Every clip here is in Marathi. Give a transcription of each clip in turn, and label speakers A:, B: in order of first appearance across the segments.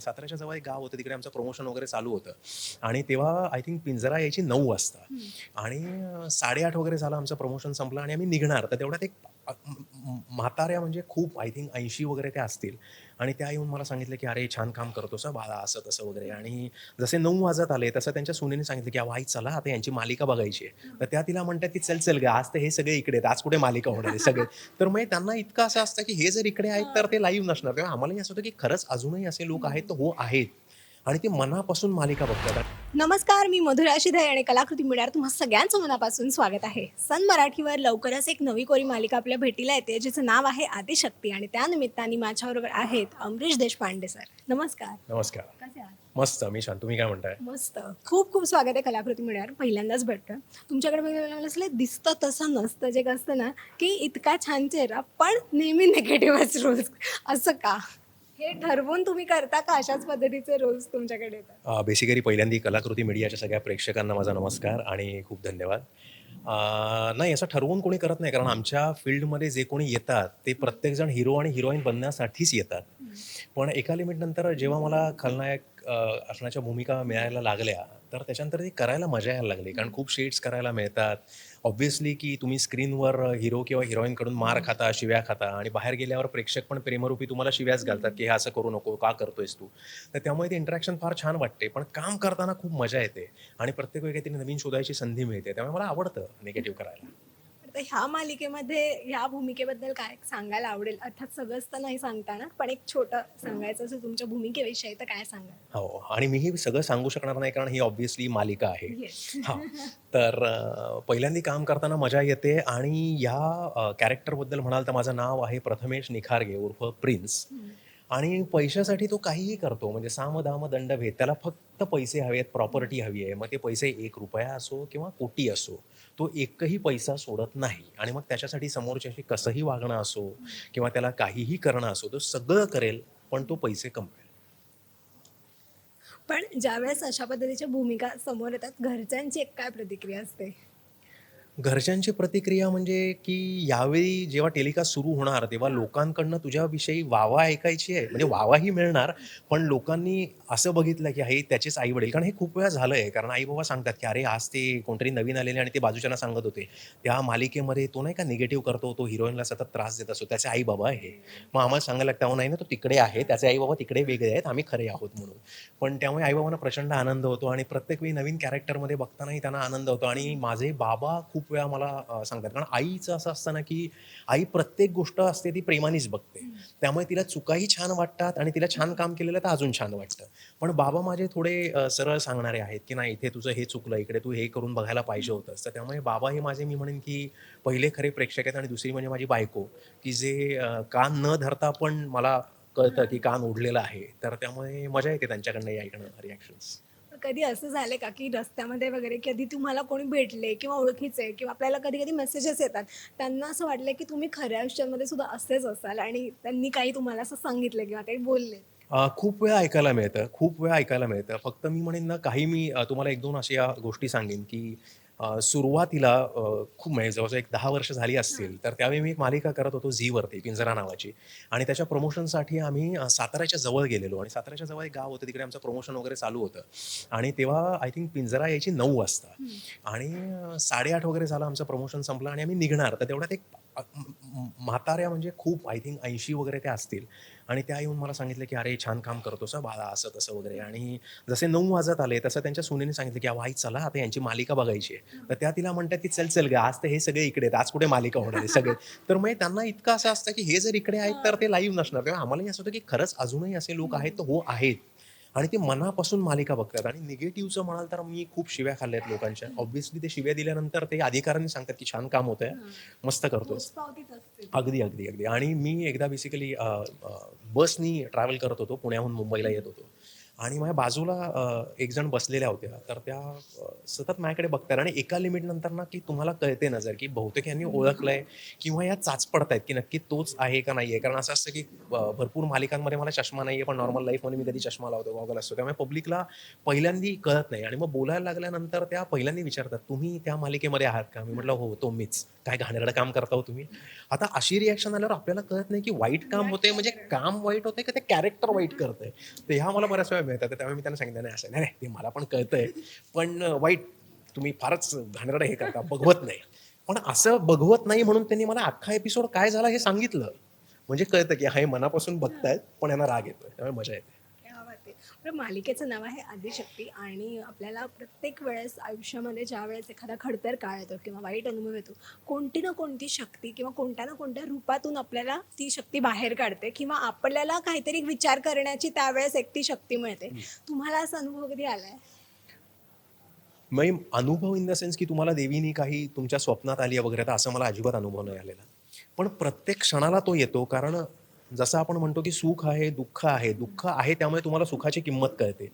A: साताऱ्याच्या जवळ एक गाव होतं तिकडे आमचं प्रमोशन वगैरे चालू होतं. आणि तेव्हा आय थिंक पिंजरा यायची नऊ वाजता. आणि साडेआठ वगैरे झालं आमचं प्रमोशन संपलं आणि आम्ही निघणार. तर तेवढ्यात एक म्हाताऱ्या म्हणजे खूप आय थिंक ऐंशी वगैरे त्या असतील. आणि त्या येऊन मला सांगितलं की अरे छान काम करतो सर बाळा असं तसं वगैरे. आणि जसे नऊ वाजत आले तसं त्यांच्या सुनेने सांगितलं की आई चला आता यांची मालिका बघायची आहे. तर त्या तिला म्हणतात की चल चल ग आज तर हे सगळे इकडे आहेत. आज कुठे मालिका होणार आहे सगळे? तर मग त्यांना इतकं असं असतं की हे जर इकडे आहेत तर ते लाईव्ह नसणार. तेव्हा आम्हालाही असं होतं की खरंच अजूनही असे लोक आहेत तर हो आहेत. आणि ते मनापासून मालिका बघतात.
B: नमस्कार मी मधुरा शिधाई आणि कलाकृती मिळणार तुम्हा सगळ्यांचं मनापासून स्वागत आहे. सन मराठीवर लवकरच एक नवी कोरी मालिका आपल्या भेटीला येते जिचं नाव आहे आदिशक्ती आणि त्या निमित्ताने माझ्याबरोबर आहेत अमरीश देशपांडे सर. नमस्कार.
A: नमस्कार.
B: कसे आहात?
A: मस्त मी तुम्ही काय म्हणताय?
B: मस्त. खूप खूप स्वागत आहे कलाकृती मिळणार. पहिल्यांदाच भेटतं तुमच्याकडे बघायला असलं दिसतं तसं नसतं जे असतं ना की इतका छान चेहरा पण नेहमी निगेटिव्हच रोल्स असं का? हे ठरवून तुम्ही करता का अशाच पद्धतीचे रोल्स तुमच्याकडे येतात?
A: बेसिकली पहिल्यांदा कलाकृती मीडियाच्या सगळ्या प्रेक्षकांना माझा नमस्कार आणि खूप धन्यवाद. नाही असं ठरवून कोणी करत नाही कारण आमच्या फील्डमध्ये जे कोणी येतात ते प्रत्येकजण हिरो आणि हिरोईन बनण्यासाठीच येतात. पण एका लिमिटनंतर जेव्हा मला खलनायक असण्याच्या भूमिका मिळायला लागल्या तर त्याच्यानंतर ते करायला मजा यायला लागली. कारण खूप शेड्स करायला मिळतात. ऑब्व्हियसली की तुम्ही स्क्रीनवर हिरो किंवा हिरोईनकडून मार खाता शिव्या खाता आणि बाहेर गेल्यावर प्रेक्षक पण प्रेमरूपी तुम्हाला शिव्याच घालतात की हे असं करू नको का करतोयस तू? तर त्यामुळे ते इंटरॅक्शन फार छान वाटते. पण काम करताना खूप मजा येते आणि प्रत्येक वेळी काहीतरी नवीन शोधायची संधी मिळते. त्यामुळे मला आवडतं निगेटिव्ह करायला.
B: तर ह्या मालिकेमध्ये ह्या भूमिकेबद्दल काय सांगायला आवडेल? अर्थात सगळंच तर नाही सांगता ना पण एक छोटं सांगायचं असं तुमच्या भूमिकेविषयी तर काय सांगाल?
A: हो आणि मी हे सगळं सांगू शकणार नाही कारण ही ऑब्व्हियसली मालिका आहे. हा. तर पहिल्यांदा काम करताना मजा येते आणि या कॅरेक्टरबद्दल म्हणाल तर माझं नाव आहे प्रथमेश निखारगे उर्फ प्रिन्स. आणि पैशासाठी तो काहीही करतो. म्हणजे साम दाम दंड भेद. त्याला फक्त पैसे हवे आहेत प्रॉपर्टी हवी आहे. मग ते पैसे एक रुपया असो किंवा कोटी असो तो एकही पैसा सोडत नाही. आणि मग त्याच्यासाठी समोरच्याशी कसंही वागणं असो किंवा त्याला काहीही करणं असो तो सगळं करेल पण तो पैसे कमवेल.
B: पण ज्यावेळेस अशा पद्धतीच्या भूमिका समोर येतात घरच्यांची एक काय प्रतिक्रिया असते?
A: घरच्यांची प्रतिक्रिया म्हणजे की यावेळी जेव्हा टेलिकास्ट सुरू होणार तेव्हा लोकांकडनं तुझ्याविषयी वावा ऐकायची आहे. म्हणजे वावाही मिळणार पण लोकांनी असं बघितलं की हे त्याचेच आई वडील कारण हे खूप वेळा झालं आहे कारण आई बाबा सांगतात की अरे आज ते कोणतरी नवीन आलेले आणि ते बाजूच्यांना सांगत होते. त्या मालिकेमध्ये तो नाही का निगेटिव्ह करतो तो हिरोईनला सतत त्रास देत असतो. त्याचे आई बाबा आहे. मग आम्हाला सांगायला लागतं नाही ना तो तिकडे आहे. त्याचे आई बाबा तिकडे वेगळे आहेत. आम्ही खरे आहोत म्हणून. पण त्यामुळे आईबाबांना प्रचंड आनंद होतो आणि प्रत्येक वेळी नवीन कॅरेक्टरमध्ये बघतानाही त्यांना आनंद होतो. आणि माझे बाबा खूप वेळा मला सांगतात. कारण आईचं असं असतं ना की आई प्रत्येक गोष्ट असते ती प्रेमानेच बघते. त्यामुळे तिला चुकाही छान वाटतात आणि तिला छान काम केलेलं तर अजून छान वाटतं. पण बाबा माझे थोडे सरळ सांगणारे आहेत की नाही इथे तुझं हे चुकलं इकडे तू हे करून बघायला पाहिजे होतंस. तर त्यामुळे बाबा हे माझे मी म्हणेन की पहिले खरे प्रेक्षक आहेत आणि दुसरी म्हणजे माझी बायको की जे कान न धरता पण मला कळतं की कान ओढलेलं आहे. तर त्यामुळे मजा येते त्यांच्याकडनं ऐकणं रिॲक्शन्स
B: कधी असं झालं का की रस्त्यामध्ये वगैरे कधी तुम्हाला कोणी भेटले किंवा ओळखीचे किंवा आपल्याला कधी कधी मेसेजेस येतात त्यांना असं वाटलं की तुम्ही खऱ्या आयुष्यामध्ये सुद्धा असेच असाल आणि त्यांनी काही तुम्हाला असं सांगितलं किंवा काही बोलले?
A: खूप वेळा ऐकायला मिळतं खूप वेळा ऐकायला मिळतं. फक्त मी म्हणेन ना काही मी तुम्हाला एक दोन अशा गोष्टी सांगेन की सुरुवातीला खूप म्हणजे जवळजवळ एक दहा वर्ष झाली असतील तर त्यावेळी मी एक मालिका करत होतो झीवरती पिंजरा नावाची. आणि त्याच्या प्रमोशनसाठी आम्ही साताऱ्याच्या जवळ गेलेलो. आणि साताऱ्याच्या जवळ एक गाव होतं तिकडे आमचं प्रमोशन वगैरे चालू होतं. आणि तेव्हा आय थिंक पिंजरा यायची नऊ वाजता. आणि साडेआठ वगैरे झालं आमचं प्रमोशन संपलं आणि आम्ही निघणार. तर तेवढ्यात एक म्हाताऱ्या म्हणजे खूप आय थिंक ऐंशी वगैरे त्या असतील. आणि त्या येऊन मला सांगितलं की अरे छान काम करतो सर बाळा असं तसं वगैरे. आणि जसे नऊ वाजत आले तसं त्यांच्या सुनेने सांगितलं की आई चला आता यांची मालिका बघायची आहे. तर त्या तिला म्हणतात की चल चल ग आज तर हे सगळे इकडे आहेत आज कुठे मालिका होणार आहे सगळे? तर मग त्यांना इतकं असं असतं की हे जर इकडे आहेत तर ते लाईव्ह नसणार. तेव्हा आम्हालाही असं होतं की खरंच अजूनही असे लोक आहेत तर हो आहेत. आणि ते मनापासून मालिका बघतात. आणि निगेटिव्हचं म्हणाल तर मी खूप शिव्या खाल्ल्या आहेत लोकांच्या. ऑब्व्हियसली ते शिव्या दिल्यानंतर ते अधिकाऱ्यांनी सांगतात की छान काम होतंय. मस्त
B: असते
A: अगदी अगदी अगदी. आणि मी एकदा बेसिकली बसनी ट्रॅव्हल करत होतो. पुण्याहून मुंबईला येत होतो. आणि माझ्या बाजूला एक जण बसलेल्या होत्या. तर त्या सतत माझ्याकडे बघतात आणि एका लिमिट नंतर ना की तुम्हाला कळते नजर की बहुतेक यांनी ओळखलंय किंवा या चाच पडतायत की नक्की तोच आहे का नाही आहे कारण असं असतं की भरपूर मालिकांमध्ये मला चष्मा नाही आहे पण नॉर्मल लाईफमध्ये मी कधी चष्मा लावतो गॉगल असतो. त्यामुळे पब्लिकला पहिल्यांदी कळत नाही. आणि मग बोलायला लागल्यानंतर त्या पहिल्यांदी विचारतात तुम्ही त्या मालिकेमध्ये आहात का? मी म्हटलं हो तो मीच. काय घाणेरडं काम करता हो तुम्ही? आता अशी रिॲक्शन आल्यावर आपल्याला कळत नाही की वाईट काम होते म्हणजे काम वाईट होते का ते कॅरेक्टर वाईट करतंय? तर ह्या मला बऱ्याच वेळा मिळतात तर त्यामुळे मी त्यांना सांगितलं नाही असं नाही नाही, ते मला पण कळतंय. पण वाईट तुम्ही फारच घाणेरडं हे करता बघवत नाही. पण असं बघवत नाही म्हणून त्यांनी मला अख्खा एपिसोड काय झाला हे सांगितलं. म्हणजे कळतं की हा हे मनापासून बघतायत पण यांना राग येतोय. त्यामुळे मजा येते.
B: बरं मालिकेचं नाव आहे आदिशक्ती आणि आपल्याला प्रत्येक वेळेस आयुष्यामध्ये ज्या वेळेस एखादा खडतर काळ येतो किंवा वाईट अनुभव येतो कोणती ना कोणती शक्ती किंवा कोणत्या ना कोणत्या रूपातून आपल्याला ती शक्ती बाहेर काढते किंवा आपल्याला काहीतरी विचार करण्याची त्यावेळेस एक ती शक्ती मिळते. तुम्हाला असा अनुभव कधी आलाय?
A: मग अनुभव इन द सेन्स की तुम्हाला देवीनी काही तुमच्या स्वप्नात आली वगैरे तर असं मला अजिबात अनुभव नाही आलेला. पण प्रत्येक क्षणाला तो येतो कारण जसं आपण म्हणतो की सुख आहे दुःख आहे. दुःख आहे त्यामुळे तुम्हाला सुखाची किंमत कळते.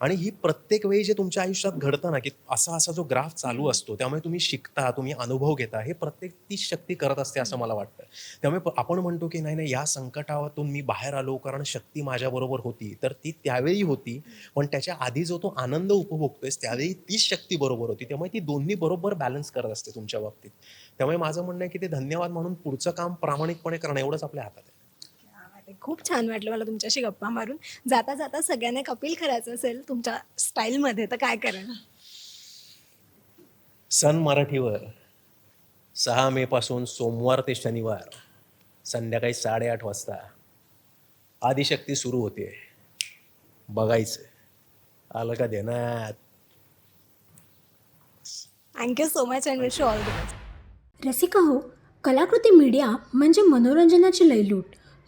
A: आणि ही प्रत्येक वेळी जे तुमच्या आयुष्यात घडतं ना की असा असा जो ग्राफ चालू असतो त्यामुळे तुम्ही शिकता तुम्ही अनुभव घेता हे प्रत्येक तीच शक्ती करत असते असं मला वाटतं. त्यामुळे प- आपण म्हणतो की नाही नाही या संकटातून मी बाहेर आलो कारण शक्ती माझ्याबरोबर होती तर ती त्यावेळी होती. पण त्याच्या आधी जो तो आनंद उपभोगतोय त्यावेळी तीच शक्ती बरोबर होती. त्यामुळे ती दोन्ही बरोबर बॅलन्स करत असते तुमच्या बाबतीत. त्यामुळे माझं म्हणणं आहे की ते धन्यवाद म्हणून पुढचं काम प्रामाणिकपणे करणं एवढंच आपल्या हातात
B: आहे. खूप छान वाटलं मला तुमच्याशी गप्पा मारून. जाता जाता सगळ्यांना कपिल करायचं असेल तुमच्या स्टाईलमध्ये तर काय करेल
A: सन मराठीवर सहा मे पासून सोमवार ते शनिवार संध्याकाळी साडेआठ वाजता आदिशक्ती सुरू होते. बघायचं. आलं का देण्यात?
B: Thank you so much and wish all the best
C: Rasika हो कलाकृती मीडिया म्हणजे मनोरंजनाची लयलूट.